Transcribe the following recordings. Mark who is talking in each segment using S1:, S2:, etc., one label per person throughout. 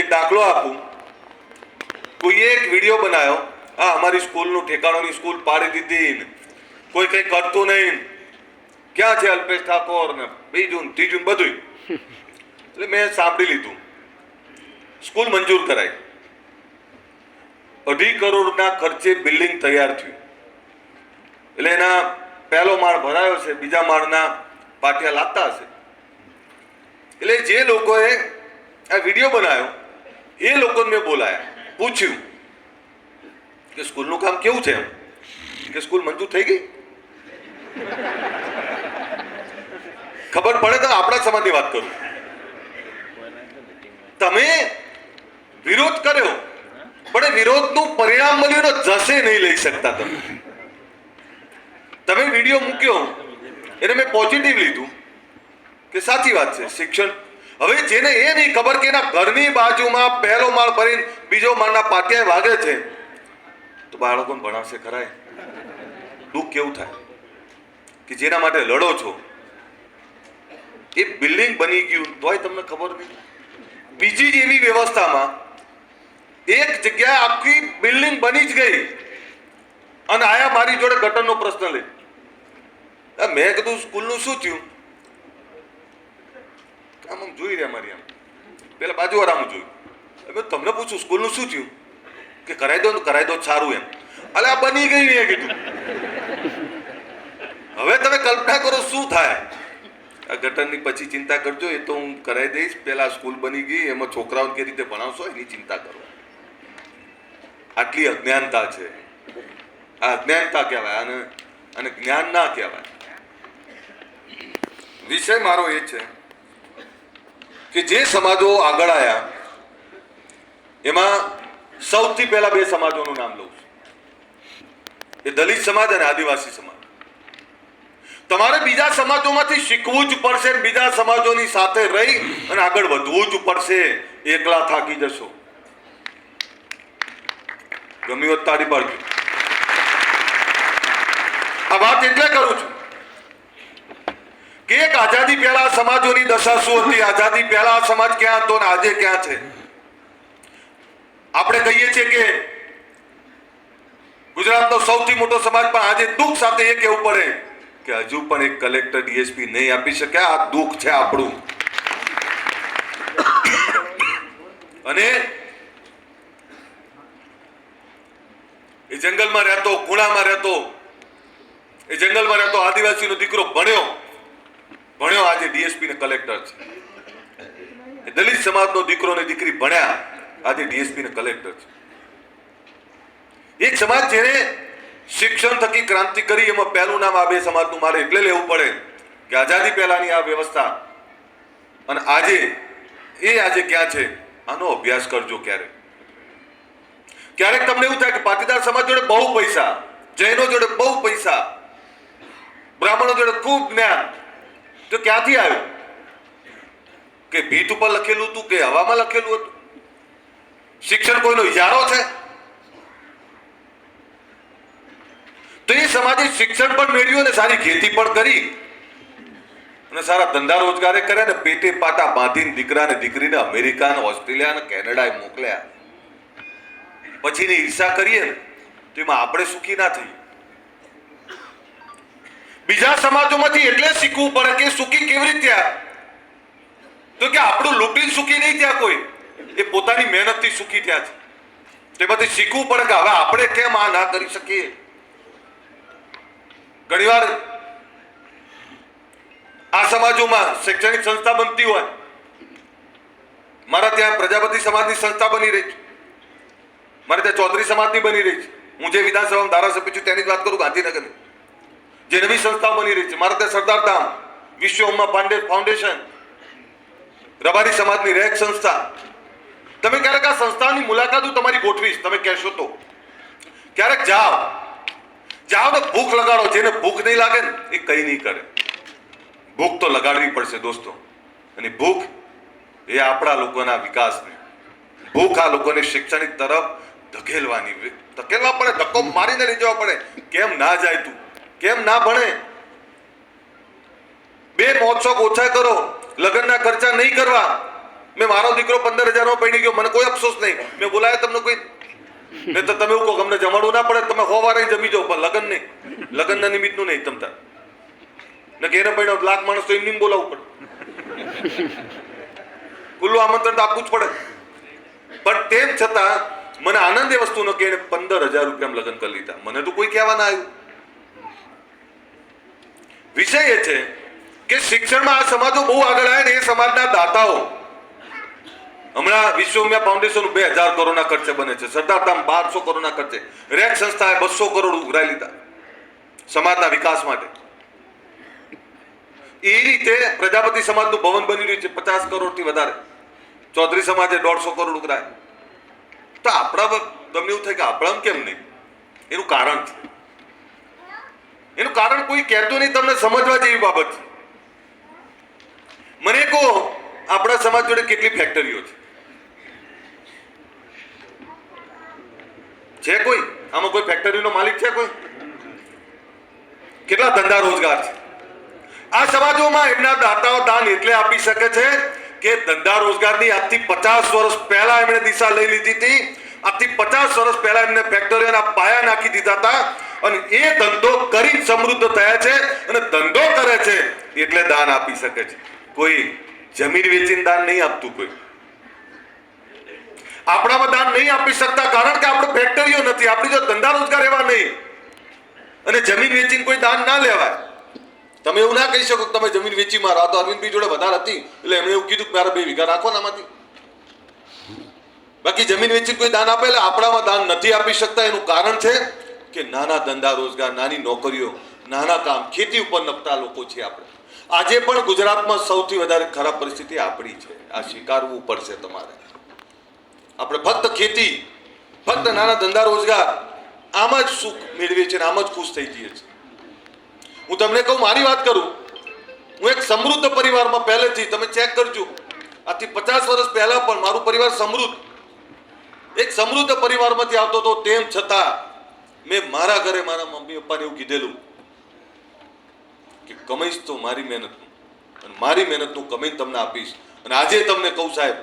S1: એક દાખલો આપું. કોઈએ એક વીડિયો બનાવ્યો. આ અમારી સ્કૂલનું ઠેકાણોની સ્કૂલ પાડી દીધી કોઈ કંઈ કરતું નહીં ક્યાં છે અલ્પેશ ઠાકોર ને? બીજું ત્રીજું બધું એટલે મેં સાંભળી લીધું. સ્કૂલ મંજૂર કરાઈ. અઢી કરોડના ખર્ચે બિલ્ડિંગ તૈયાર થયું. એટલે એના પહેલો માળ ભરાયો છે, બીજા માળના પાટિયા લાગતા હશે. એટલે જે લોકોએ આ વીડિયો બનાવ્યો એ લોકોને મેં બોલાયા. પૂછ્યું કે સ્કૂલનું કામ કેવું છે કે સ્કૂલ મંજૂર થઈ ગઈ? ખબર પડે તો આપણા સમાજની વાત કરું. તમે વિરોધ કર્યો, પણ એ વિરોધનું પરિણામ મળ્યું જશે નહીં લઈ શકતા તમે. તમે વીડિયો મૂક્યો, એને મેં પોઝિટિવ લીધું. કે સાચી વાત છે, શિક્ષણ હવે જેને એ નહીં ખબર કે એના ઘરની બાજુમાં પહેલો માળ ભરીને બીજો માળના પાટિયા વાગે છે. તો બાળકોને ભણાવશે ખરાય. દુઃખ કેવું થાય? કે જેના માટે લડો છો? એ બિલ્ડિંગ બની ગયું, તોય તમને ખબર નહીં. બીજી જ એવી વ્યવસ્થામાં એક જગ્યાએ આખી બિલ્ડિંગ બની જ ગઈ. અને આયા મારી જોડે ગટરનો પ્રશ્ન લે. મેં કીધું, સ્કૂલનું શું થયું? આમ આમ જોઈ રહ્યા મારી આમ. પેલા બાજુવાળા આમ જોયું. હવે તમને પૂછું, સ્કૂલનું શું થયું? કે કરાવી દો ને કરાવી દો, સારું એમ. અલે, આ બની ગઈ નહીં કીધું. હવે તમે કલ્પના કરો શું થાય. આ ગટરની પછી ચિંતા કરજો, એ તો હું કરાવી દઈશ. પેલા સ્કૂલ બની ગઈ, એમાં છોકરાઓને કઈ રીતે ભણાવશો, એની ચિંતા કરો. આટલી અજ્ઞાનતા છે. આ અજ્ઞાનતા કહેવાય, અને અને જ્ઞાન ના કહેવાય. વિષય મારો એ છે કે જે સમાજો આગળ આવ્યા એમાં સૌથી પહેલા બે સમાજોનું નામ લઉં છું. એ દલિત સમાજ અને આદિવાસી સમાજ. તમારે બીજા સમાજોમાંથી શીખવું જ પડશે બીજા સમાજોની સાથે રહી અને આગળ વધવું જ પડશે, એકલા થાકી જશો. ગમી તાળી પાડજો આ વાત એટલે કરું છું. કે એક આઝાદી પહેલા સમાજોની દશા શું હતી? આઝાદી પહેલા સમાજ ક્યાં હતો ને આજે ક્યાં છે? આપણે કહીએ છીએ કે ગુજરાતનો સૌથી મોટો સમાજ પણ આજે દુઃખ સાથે એ કહેવું પડે કે હજુ પણ એક કલેક્ટર ડીએસપી નહીં આપી શકે. આ દુઃખ છે આપણું. અને એ જંગલમાં રહેતો ખૂણામાં રહેતો, એ જંગલમાં રહેતો આદિવાસીનો દીકરો ભણ્યો. ભણ્યો આજે ડીએસપી ને કલેક્ટર છે. દલિત સમાજનો દીકરો ને દીકરી ભણ્યા, આજે ડીએસપી ને કલેક્ટર છે. એક સમાજ જેને શિક્ષણ થકી ક્રાંતિ કરી, એમાં પહેલું નામ આ બે સમાજનું મારે એટલે લેવું પડે કે આઝાદી પહેલાની આ વ્યવસ્થા. અને આજે, એ આજે ક્યાં છે, આનો અભ્યાસ કરજો ક્યારેક. ક્યારેક તમને એવું થાય કે પાટીદાર સમાજ જોડે બહુ પૈસા, જૈનો જોડે બહુ પૈસા, બ્રાહ્મણો જોડે ખૂબ જ્ઞાન તો ક્યાંથી આવ્યું? કે ભીત ઉપર લખેલું હતું કે હવામાં લખેલું હતું? શિક્ષણ કોઈનો ઇજારો છે? તો એ સમાજે શિક્ષણ પણ મેળવ્યું અને સારી ખેતી પણ કરી. અને સારા ધંધા રોજગારે કર્યા ને પેટે પાટા બાંધીને દીકરા ને દીકરીને અમેરિકા ને ઓસ્ટ્રેલિયા ને કેનેડા મોકલ્યા. પછીની ઈર્ષા કરીએ ને, તો એમાં આપણે સુખી ના થઈએ. બીજા સમાજોમાંથી એટલે શીખવું પડે કે સુખી કેવી રીતે તો કે આપણું લૂંટીને સુખી નહીં થયા કોઈ. એ પોતાની મહેનતથી સુખી થયા છે. તેમાંથી શીખવું પડે કે હવે આપણે કેમ આ ના કરી શકીએ? ઘણીવાર આ સમાજોમાં શૈક્ષણિક સંસ્થા બનતી હોય, મારા ત્યાં પ્રજાપતિ સમાજની સંસ્થા બની રહી છે. મારે ત્યાં ચૌધરી સમાજની બની રહી છે. હું જે વિધાનસભામાં ધારાસભ્ય છું તેની જ વાત કરું ગાંધીનગરની. જે નવી સંસ્થાઓ બની રહી છે. મારા ત્યાં સરદાર ધામ વિશ્વ ઉમા પાંડે ફાઉન્ડેશન રબારી સમાજની રેક સંસ્થા. તમે ક્યારેક આ સંસ્થાની મુલાકાત હું તમારી ગોઠવીશ, તમે કહેશો તો. ક્યારેક જાઓ. જાઓ તો ભૂખ લગાડો. જેને ભૂખ નહીં લાગે ને, એ કંઈ નહીં કરે. ભૂખ તો લગાડવી પડશે દોસ્તો. અને ભૂખ એ આપણા લોકોના વિકાસને. ભૂખ આ લોકોને શૈક્ષણિક તરફ ધકેલવાની. ધકેલવા પડે, ધક્કો મારીને લઈ જવા પડે. કેમ ના જાય તું? કેમ ના ભણે? બે મહોત્સવ ઓછા કરો, લગ્નના ખર્ચા નહીં કરવા. મેં મારો દીકરો પંદર હજારમાં પડી ગયો, મને કોઈ અફસોસ નહીં. મેં બોલાયા તમને કોઈ? નહીં તો તમે એવું કહો અમને જમાડવું ના પડે, તમે હો વારે જમી જાઓ, પણ લગ્ન નહીં લગ્નના નિમિત્તનું નહીં તમતા. ને ઘેરે પડ્યો લાખ માણસ તો એમની બોલાવવું પડે. ખુલ્લું આમંત્રણ તો આપવું જ પડે. પણ તેમ છતાં, મને આનંદ એ વસ્તુનો કે એને પંદર હજાર રૂપિયા લગ્ન કરી લીધા. મને તો કોઈ કહેવા ના આવ્યું. વિષય એ છે કે શિક્ષણમાં આ સમાજો બહુ આગળ આવે ને એ સમાજના દાતાઓ. હમણાં વિશ્વમ્યા ફાઉન્ડેશન બે હજાર કરોડના ખર્ચે બને છે. સરદારધામ બારસો કરોડના ખર્ચે. રેક સંસ્થાએ બસો કરોડ ઉઘરાઈ લીધા સમાજના વિકાસ માટે. એ રીતે પ્રજાપતિ સમાજનું ભવન બની રહ્યું છે પચાસ કરોડથી વધારે. ચૌધરી સમાજે દોઢસો કરોડ ઉઘરાય. તો આપણા તમને એવું થાય કે આપણા કેમ નહીં? એનું કારણ છે. એનું કારણ કોઈ કહેતું નહીં, તમને સમજવા જેવી બાબત મને કહો, આપણા સમાજ જોડે કેટલી ફેક્ટરીઓ છે? છે કોઈ? આમાં કોઈ ફેક્ટરીનો માલિક છે કોઈ? કેટલા ધંધા રોજગાર છે? આ સમાજોમાં એમના દાતાઓ દાન એટલે આપી શકે છે કે ધંધા રોજગારની આજથી પચાસ વર્ષ પહેલા એમણે દિશા લઈ લીધી હતી. આજથી પચાસ વર્ષ પહેલા એમને ફેક્ટરીઓના પાયા નાખી દીધા હતા. અને એ ધંધો કરી સમૃદ્ધ થયા છે અને ધંધો કરે છે એટલે દાન આપી શકે છે. કોઈ જમીન વેચીને દાન નહીં આપતું કોઈ. આપણામાં દાન નહીં આપી શકતા કારણ કે આપણે ફેક્ટરીઓ નથી. આપણી જો ધંધા રોજગાર એવા નહીં. અને જમીન વેચીને કોઈ દાન ના લેવાય. તમે એવું ના કહી શકો કે તમે જમીન વેચી મારો. આ તો અરવિંદભાઈ જોડે વધારે હતી. એટલે એમણે એવું કીધું કે મારા બે વીઘા રાખો આમાંથી. બાકી જમીન વેચી કોઈ દાન આપે એટલે આપણામાં દાન નથી આપી શકતા. એનું કારણ છે કે નાના ધંધા રોજગાર, નાની નોકરીઓ, નાના કામ, ખેતી ઉપર નપતા લોકો છે આપણે. આજે પણ ગુજરાતમાં સૌથી વધારે ખરાબ પરિસ્થિતિ આપણી છે. આ સ્વીકારવું પડશે તમારે. આપણે ફક્ત ખેતી, ફક્ત નાના ધંધા રોજગાર, આમ જ સુખ મેળવીએ છીએ આમ જ ખુશ થઈ જઈએ છીએ. હું તમને કહું, મારી વાત કરું. હું એક સમૃદ્ધ પરિવારમાં પહેલેથી, તમે ચેક કરજો. આથી પચાસ વર્ષ પહેલા પણ મારું પરિવાર સમૃદ્ધ. એક સમૃદ્ધ પરિવારમાંથી આવતો હતો, તેમ છતાં મેં મારા ઘરે મારા મમ્મી પપ્પાને એવું કીધેલું કે કમાઈશ તો મારી મહેનતનું, અને મારી મહેનતનું કમાઈ તમને આપીશ. અને આજે તમને કહું સાહેબ,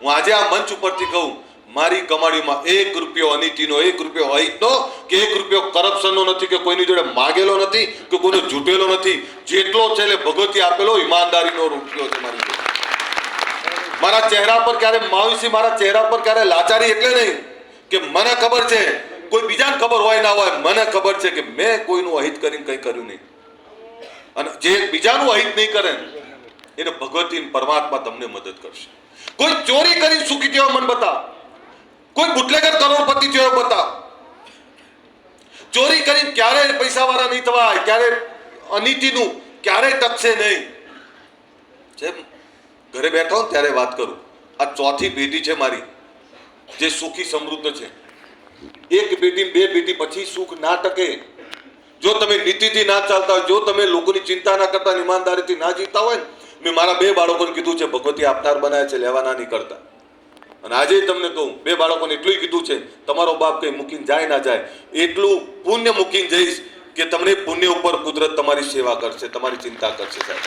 S1: હું આજે આ મંચ ઉપરથી કહું, મારી કમાણીમાં એક રૂપિયો અનિતિનો, એક રૂપિયો અહિતનો, કે એક રૂપિયો કરપ્શનનો નથી, કે કોઈની જોડે માગેલો નથી, કે કોઈને જૂટેલો નથી. જેટલો છે એટલે ભગવતી આપેલો ઈમાનદારીનો રૂપિયો છે મારી મારા ચહેરા પર ક્યારે માવીસી, મારા ચહેરા પર ક્યારે લાચારી, એટલે નહીં, કે મને ખબર છે કોઈ બીજાને ખબર હોય ના હોય, મને ખબર છે કે મેં કોઈનું અહિત કરીને કંઈ કર્યું નહીં. અને જે બીજાનું અહિત નહીં કરે એને ભગવતી પરમાત્મા તમને મદદ કરશે. કોઈ ચોરી કરી સુખી થયો મન બતા કોઈ બુટલેગર કરોડપતિ થયો બતા ચોરી કરીને ક્યારે પૈસા વાળા નહીં થવાય ક્યારે અનીતિનું ક્યારેય ટકશે નહીં. જેમ ઘરે બેઠો ત્યારે વાત કરું. આ ચોથી પેઢી છે મારી, જે સુખી સમૃદ્ધ છે. એક પેઢી બે પેઢી પછી સુખ ના ટકે. જો તમે નીતિથી ના ચાલતા હોય, જો તમે લોકોની ચિંતા ના કરતા ઈમાનદારીથી ના જીવતા હોય, મેં મારા બે બાળકોને કીધું છે, ભગવતી આપનાર બનાવે છે, લેવાના નહીં કરતા. અને આજે તમને કહું, બે બાળકોને એટલું કીધું છે, તમારો બાપ કંઈ મૂકીને જાય ના જાય. એટલું પુણ્ય મૂકીને જઈશ કે તમને પુણ્ય ઉપર કુદરત તમારી સેવા કરશે, તમારી ચિંતા કરશે સાહેબ.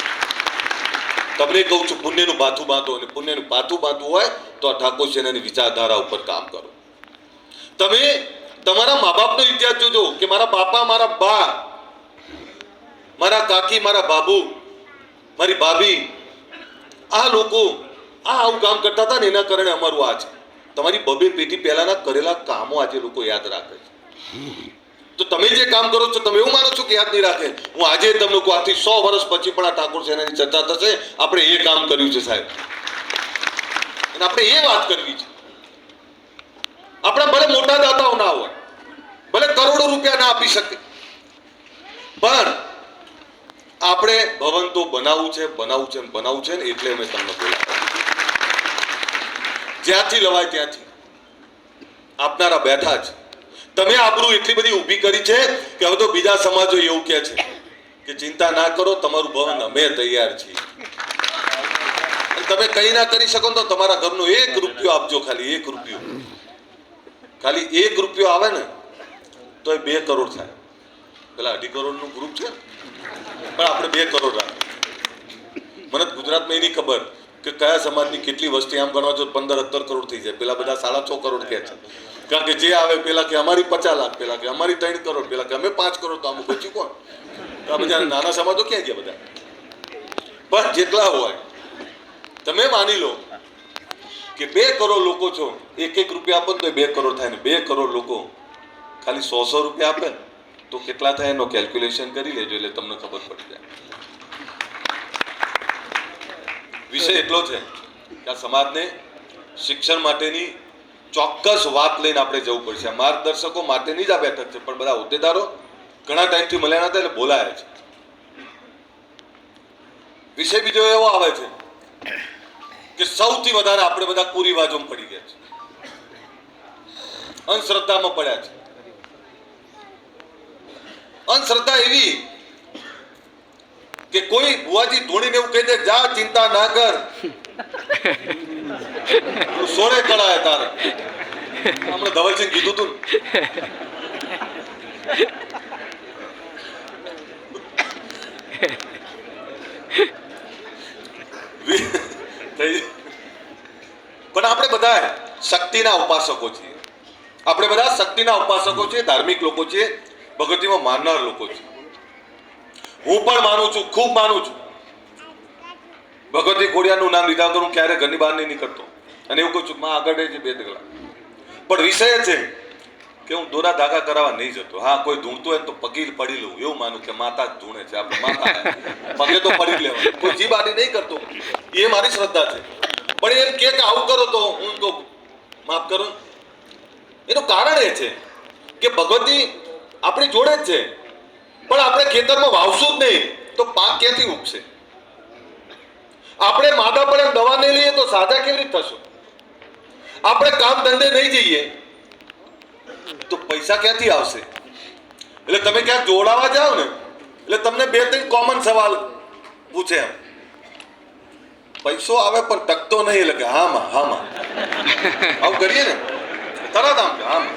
S1: તમને કહું છું, પુણ્યનું બાથું બાંધો અને પુણ્યનું બાથું બાંધવું હોય, તો આ ઠાકોર સેનાની વિચારધારા ઉપર કામ કરો. તમે તમારા મા બાપનો ઇતિહાસ જોજો કે મારા બાપા, મારા બા, મારા કાકી, મારા બાબુ, મારી ભાભી, આ લોકો આ આવું કામ કરતા હતા ને એના કારણે અમારું આ છે. તમારી બબે પેઢી પહેલાના કરેલા કામો આજે લોકો યાદ રાખે છે. તો તમે જે કામ કરો છો, તમે એવું માનો છો કે યાદ નહીં રાખે? હું આજે તમને કહું આથી સો વર્ષ પછી પણ આ ઠાકોર સેનાની ચર્ચા થશે. આપણે એ કામ કર્યું છે સાહેબ. અને આપણે એ વાત કરવી છે. આપણે ભલે મોટા દાતાઓ ના હોય, ભલે કરોડો રૂપિયા ના આપી શકે. પણ આપણે ભવન તો બનાવવું છે બનાવવું છે બનાવવું છે ને એટલે અમે તમને બોલાવ્યા જ્યાંથી લવાય ત્યાંથી. આપનારા બેઠા છે તમે આબરૂ એટલી બધી ઊભી કરી છે કે હવે તો બીજા સમાજો એવું કહે છે કે ચિંતા ના કરો, તમારું ભવન અમે તૈયાર છીએ. તમે કઈ ના કરી શકો તો તમારા ઘરનો એક રૂપિયો આપજો ખાલી, એક રૂપિયો. ખાલી એક રૂપિયો આવે ને, તો એ બે કરોડ થાય. પેલા અઢી કરોડનું ગ્રુપ છે પણ આપણે બે કરોડ રાખીએ. મને ગુજરાતમાં એની ખબર કે કયા સમાજની કેટલી વસ્તી આમ ગણવા જો પંદર સત્તર કરોડ થઈ જાય. પેલા બધા સાડા છ કરોડ કહે છે. કારણ કે જે આવે પેલા કે અમારી પચાસ લાખ, પેલા કે અમારી ત્રણ કરોડ, પેલા કે અમે પાંચ કરોડ, તો આમ બચ્યું કોણ? તો આ બધા નાના સમાજો ક્યાં ગયા બધા? પણ જેટલા હોય, તમે માની લો કે બે કરોડ લોકો છો. એક એક રૂપિયા આપો તો બે કરોડ થાય ને બે કરોડ લોકો. ખાલી સો સો રૂપિયા આપે તો કેટલા થાય એનો કેલ્ક્યુલેશન કરી લેજો એટલે તમને ખબર પડી જાય. વિષય એટલો છે કે આ સમાજને શિક્ષણ માટેની ચોક્કસ વાત લઈને આપણે જવું પડશે. માર્ગદર્શકો માટેની જ આ બેઠક છે, પણ બધા હોદ્દેદારો ઘણા ટાઈમથી મળ્યા નતા એટલે બોલાયા છે. વિષય બીજો એવો આવે છે કે સૌથી વધારે આપણે બધા કુરિવાજોમાં પડી ગયા છે. અંધશ્રદ્ધામાં પડ્યા છે. અંધશ્રદ્ધા એવી કે કોઈ બુવાજી ધૂણીને એવું કહી દે, જા ચિંતા ના કર સોળે કળાય તારે. હમણાં ધવલસિંહ કીધું તું ને. થઈ- પણ આપણે બધા શક્તિના ઉપાસકો છીએ. આપણે બધા શક્તિના ઉપાસકો છીએ, ધાર્મિક લોકો છીએ, ભગવતીમાં માનનાર લોકો છીએ. હું પણ માનું છું, ખૂબ માનું છું. ભગવતી ખોડિયાનું નામ લીધા વગર હું ક્યારે ઘરની બહાર નહીં નીકળતો. અને એવું કહું છું, માં આગળ રહેજે બે દગલા. પણ વિષય છે કે હું દોરા ધાગા કરાવવા નહીં જતો. હા કોઈ ધૂણતો હોય તો પગી પડી લઉં. એવું માનું કે માતા જ ધૂણે છે. આપણે માતા પગે તો પડી લેવા કોઈ જીભ આડી નહીં કરતો. એ મારી શ્રદ્ધા છે. પણ એમ કે આવું કરો તો હું તો માફ કરો. એનું કારણ એ છે કે ભગવતી આપણી જોડે જ છે. પણ આપણે ખેતરમાં વાવશું જ નહીં. તો પાક ક્યાંથી ઉગશે? આપણે માદા પણ એમ દવા નહીં લઈએ તો સાજા કેવી રીતે થશું? આપણે કામ ધંધે નહીં જઈએ. તો પૈસા ક્યાંથી આવશે? એટલે તમે ક્યાંક જોડાવા જાઓ ને, એટલે તમને બે ત્રણ કોમન સવાલ પૂછે એમ. પૈસો આવે પણ ટકતો નહીં એટલે કે હા માં હા માં આવું કરીએ ને? તરત આમ કે હા માં